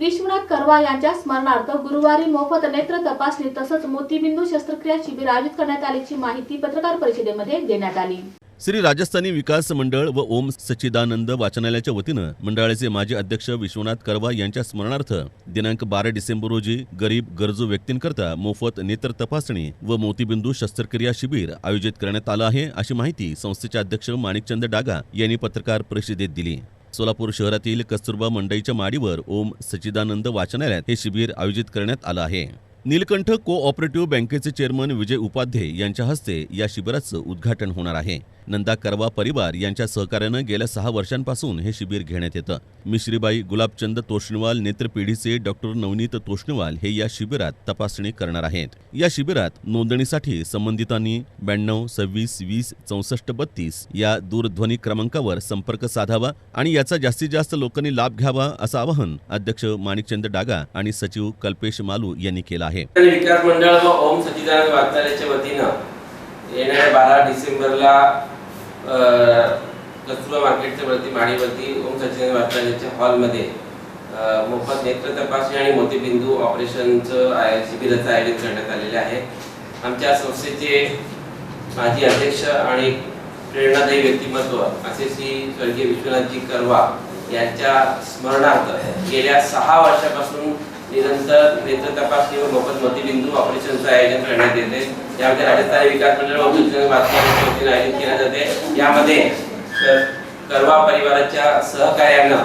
विश्वनाथ करवा यांच्या स्मरणार्थ गुरुवारी मोफत नेत्र तपासणी तसंच मोतीबिंदू शस्त्रक्रिया शिबिर आयोजित करण्यात आल्याची माहिती पत्रकार परिषदेमध्ये देण्यात आली. श्री राजस्थानी विकास मंडळ व ओम सच्चिदानंद वाचनालयाच्या वतीनं मंडळाचे माजी अध्यक्ष विश्वनाथ करवा यांच्या स्मरणार्थ दिनांक बारा डिसेंबर रोजी गरीब गरजू व्यक्तींकरता मोफत नेत्र तपासणी व मोतीबिंदू शस्त्रक्रिया शिबिर आयोजित करण्यात आलं आहे अशी माहिती संस्थेचे अध्यक्ष माणिकचंद डागा यांनी पत्रकार परिषदेत दिली. सोलापूर शहरातील कस्तुरबा मंडईच्या माडीवर ओम सच्चिदानंद वाचनालयात हे शिबिर आयोजित करण्यात आलं आहे. नीलकंठ को ऑपरेटिव्ह बँकेचे चेअरमन विजय उपाध्ये यांच्या हस्ते या शिबिराचं उद्घाटन होणार आहे. नंदा करवा परिवार यांच्या सहकार्यानं गेल्या सहा वर्षांपासून हे शिबिर घेण्यात येतं. मिश्रीबाई गुलाबचंद तोष्णवाल नेत्रपिढीचे डॉक्टर नवनीत तोष्णवाल हे या शिबिरात तपासणी करणार आहेत. या शिबिरात नोंदणीसाठी संबंधितांनी ब्याण्णव सव्वीस वीस चौसष्ट बत्तीस या दूरध्वनी क्रमांकावर संपर्क साधावा आणि याचा जास्तीत जास्त लोकांनी लाभ घ्यावा असं आवाहन अध्यक्ष माणिकचंद डागा आणि सचिव कल्पेश मालू यांनी केलं आहे. विकास मंडळ व ओम सचिदानंद वाचनालयाच्या वतीनं येणाऱ्या बारा डिसेंबरला कस्तुरबा मार्केटच्या वरती माडीवरती ओम सचिन वाचनालयाच्या हॉलमध्ये मोफत नेत्र तपासणी आणि मोतीबिंदू ऑपरेशनचं आय शिबिराचं आयोजन करण्यात आलेले आहे. आमच्या संस्थेचे माजी अध्यक्ष आणि प्रेरणादायी व्यक्तिमत्व असे श्री स्वर्गीय विश्वनाथजी करवा यांच्या स्मरणार्थ गेल्या सहा वर्षापासून निरंतर नेत्र तपासणी व मोफत मोतीबिंदू ऑपरेशनचं आयोजन करण्यात येते. यामध्ये राजस्थान विकास मंडळ व आयोजित केले जाते. यामध्ये करवा परिवाराच्या सहकार्यानं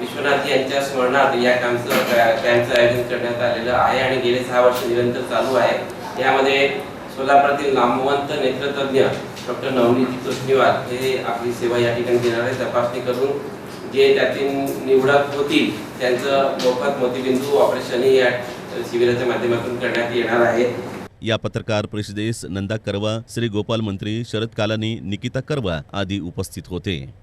विश्वनाथ यांच्या स्मरणार्थ या कॅम्पचं कॅम्पचं आयोजन करण्यात आलेलं आहे आणि गेले सहा वर्ष निरंतर चालू आहे. यामध्ये सोलापुरातील नामवंत नेत्रतज्ञ डॉक्टर नवनीत कृष्णीवाल हे आपली सेवा या ठिकाणी देणार आहे तपासणी करून जे त्यातील निवडक होतील त्यांचं मोफत मोतीबिंदू ऑपरेशनही या शिबिराच्या माध्यमातून करण्यात येणार आहे. या पत्रकार परिषदेस नंदा करवा श्री गोपाल मंत्री शरद कालानी निकिता करवा आदी उपस्थित होते.